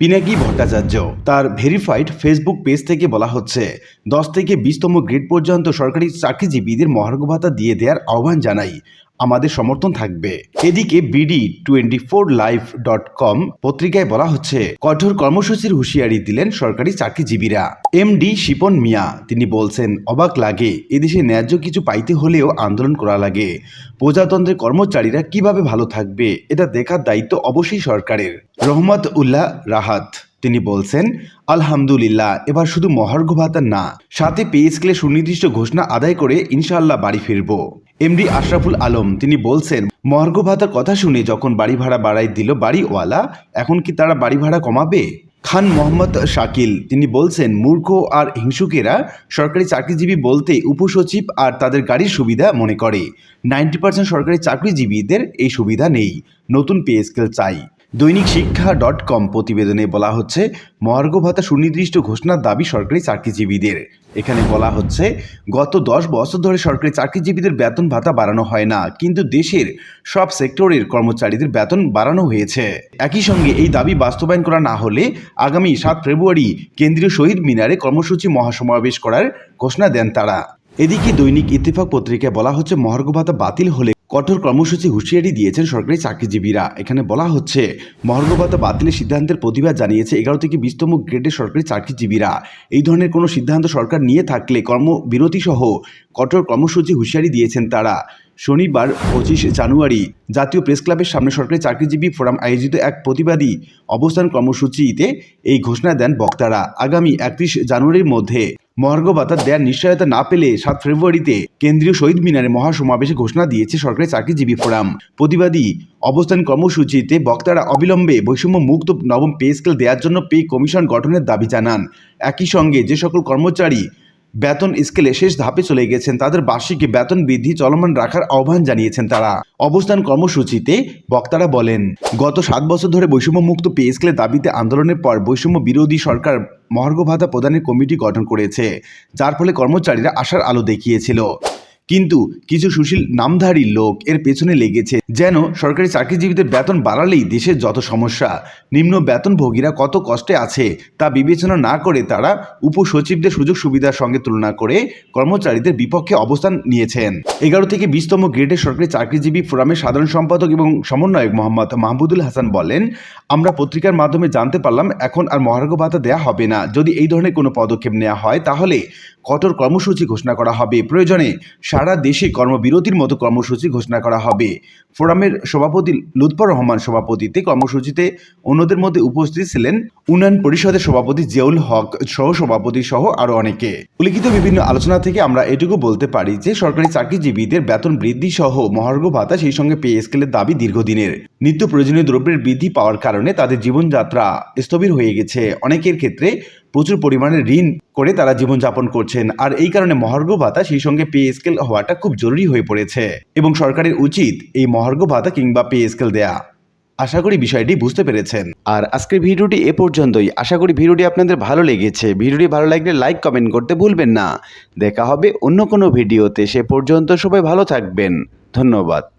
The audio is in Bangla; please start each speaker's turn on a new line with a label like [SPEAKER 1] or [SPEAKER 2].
[SPEAKER 1] পিনাকি ভট্টাচার্য। তার ভেরিফাইড ফেসবুক পেজ থেকে বলা হচ্ছে, দশ থেকে বিশতম গ্রেড পর্যন্ত সরকারি চাকরিজীবীদের মহার্ঘ ভাতা দিয়ে দেওয়ার আহ্বান জানাই। আমাদের সমর্থন থাকবে। এদিকে BD twenty four live dot com পত্রিকায় বলা হচ্ছে, কঠোর কর্মসূচির হুঁশিয়ারি দিলেন সরকারি চাকরিজীবীরা। এমডি শিপন মিয়া, তিনি বলছেন, অবাক লাগে, এদেশে ন্যায্য কিছু পাইতে হলেও আন্দোলন করা লাগে। প্রজাতন্ত্রের কর্মচারীরা কীভাবে ভালো থাকবে, এটা দেখার দায়িত্ব অবশ্যই সরকারের। রহমত উল্লাহ রাহাত, তিনি বলছেন, আলহামদুলিল্লাহ, এবার শুধু মহার্ঘ ভাতা না, সাথে পে স্কেলে সুনির্দিষ্ট ঘোষণা আদায় করে ইনশাআল্লাহ বাড়ি ফিরব। এমডি আশরাফুল আলম, তিনি বলছেন, মহার্ঘ ভাতার কথা শুনে যখন বাড়ি ভাড়া বাড়াই দিল বাড়িওয়ালা, এখন কি তারা বাড়ি ভাড়া কমাবে? খান মোহাম্মদ শাকিল, তিনি বলছেন, মূর্খ আর হিংসুকেরা সরকারি চাকরিজীবী বলতে উপসচিব আর তাদের গাড়ির সুবিধা মনে করে। নাইনটি পার্সেন্ট সরকারি চাকরিজীবীদের এই সুবিধা নেই। নতুন পে স্কেল চাই। দৈনিক শিক্ষা ডট কম প্রতিবেদনে বলা হচ্ছে মহার্ঘ ভাতা সুনির্দিষ্ট ঘোষণার দাবি সরকারি চাকরিজীবীদের। এখানে বলা হচ্ছে, গত দশ বছর ধরে সরকারি চাকরিজীবীদের বেতন ভাতা বাড়ানো হয় না, কিন্তু দেশের সব সেক্টরের কর্মচারীদের বেতন বাড়ানো হয়েছে। একই সঙ্গে এই দাবি বাস্তবায়ন করা না হলে আগামী সাত ফেব্রুয়ারি কেন্দ্রীয় শহীদ মিনারে কর্মসূচি মহাসমাবেশ করার ঘোষণা দেন তারা। এদিকে দৈনিক ইত্তেফাক পত্রিকায় বলা হচ্ছে মহার্ঘ ভাতা বাতিল হলে কঠোর কর্মসূচি হুঁশিয়ারি দিয়েছেন সরকারি চাকরিজীবীরা। এখানে বলা হচ্ছে মহর্ঘভাতা বাতিলের সিদ্ধান্তের প্রতিবাদ জানিয়েছে এগারো থেকে বিশতম গ্রেডের সরকারি চাকরিজীবীরা। এই ধরনের কোনো সিদ্ধান্ত সরকার নিয়ে থাকলে কর্মবিরতি সহ কঠোর কর্মসূচি হুঁশিয়ারি দিয়েছেন তারা। শনিবার, পঁচিশ জানুয়ারি। জাতীয় প্রেস ক্লাবের সামনে সরকারি চাকরিজীবী ফোরাম আয়োজিত এক প্রতিবাদী অবস্থান কর্মসূচিতে এই ঘোষণা দেন বক্তারা। আগামী একত্রিশ জানুয়ারির মধ্যে মহার্ঘ ভাতা নিশ্চয়তা না পেলে সাত ফেব্রুয়ারিতে কেন্দ্রীয় শহীদ মিনারে মহাসমাবেশে ঘোষণা দিয়েছে সরকারি চাকরিজীবী ফোরাম। প্রতিবাদী অবস্থান কর্মসূচিতে বক্তারা অবিলম্বে বৈষম্য মুক্ত নবম পে স্কেল দেওয়ার জন্য পে কমিশন গঠনের দাবি জানান। একই সঙ্গে যে সকল কর্মচারী বেতন স্কেলে শেষ ধাপে চলে গেছেন তাদের বার্ষিক বেতন বৃদ্ধি চলমান রাখার আহ্বান জানিয়েছেন তারা। অবস্থান কর্মসূচিতে বক্তারা বলেন, গত সাত বছর ধরে বৈষম্য মুক্ত পে স্কেলের দাবিতে আন্দোলনের পর বৈষম্য বিরোধী সরকার মহার্ঘ ভাতা প্রদানের কমিটি গঠন করেছে, যার ফলে কর্মচারীরা আশার আলো দেখিয়েছিল। কিন্তু কিছু সুশীল নামধারী লোক এর পেছনে লেগেছে। যেন সরকারি চাকরিজীবীদের বেতন বাড়ালেই দেশের যত সমস্যা, নিম্ন বেতনভোগীরা কত কষ্টে আছে তা বিবেচনা না করে তারা উপসচিবদের সুযোগ সুবিধার সঙ্গে তুলনা করে কর্মচারীদের বিপক্ষে অবস্থান নিয়েছেন। এগারো থেকে বিশতম গ্রেডের সরকারি চাকরিজীবী ফোরামের সাধারণ সম্পাদক এবং সমন্বয়ক মোহাম্মদ মাহমুদুল হাসান বলেন, আমরা পত্রিকার মাধ্যমে জানতে পারলাম, এখন আর মহার্ঘ ভাতা দেওয়া হবে না। যদি এই ধরনের কোনো পদক্ষেপ নেওয়া হয়, তাহলে কঠোর কর্মসূচি ঘোষণা করা হবে। প্রয়োজনে সারা দেশে কর্মবিরতির মতো কর্মসূচি ঘোষণা করা হবে। ফোরামের সভাপতি লুৎফর রহমান সভাপতিতে কর্মসূচিতে অন্যদের মধ্যে উপস্থিত ছিলেন উন্নয়ন পরিষদের সভাপতি জিয়াউল হক সহ সভাপতি সহ আরও অনেকে। উল্লিখিত বিভিন্ন আলোচনা থেকে আমরা এটুকু বলতে পারি যে, সরকারি চাকরিজীবীদের বেতন বৃদ্ধি সহ মহার্ঘ ভাতা সেই সঙ্গে পে স্কেলের দাবি দীর্ঘদিনের। নিত্য প্রয়োজনীয় দ্রব্যের বৃদ্ধি পাওয়ার কারণে তাদের জীবনযাত্রা স্থবির হয়ে গেছে। অনেকের ক্ষেত্রে প্রচুর পরিমাণে ঋণ করে তারা জীবনযাপন করছেন। আর এই কারণে মহার্ঘ ভাতা সেই সঙ্গে পে স্কেল হওয়াটা খুব জরুরি হয়ে পড়েছে। এবং সরকারের উচিত এই মহার্ঘ ভাতা কিংবা পে স্কেল দেয়া। আশা করি বিষয়টি বুঝতে পেরেছেন। আর আজকের ভিডিওটি এ পর্যন্তই। আশা করি ভিডিওটি আপনাদের ভালো লেগেছে। ভিডিওটি ভালো লাগলে লাইক, কমেন্ট করতে ভুলবেন না। দেখা হবে অন্য কোনো ভিডিওতে। সে পর্যন্ত সবাই ভালো থাকবেন। ধন্যবাদ।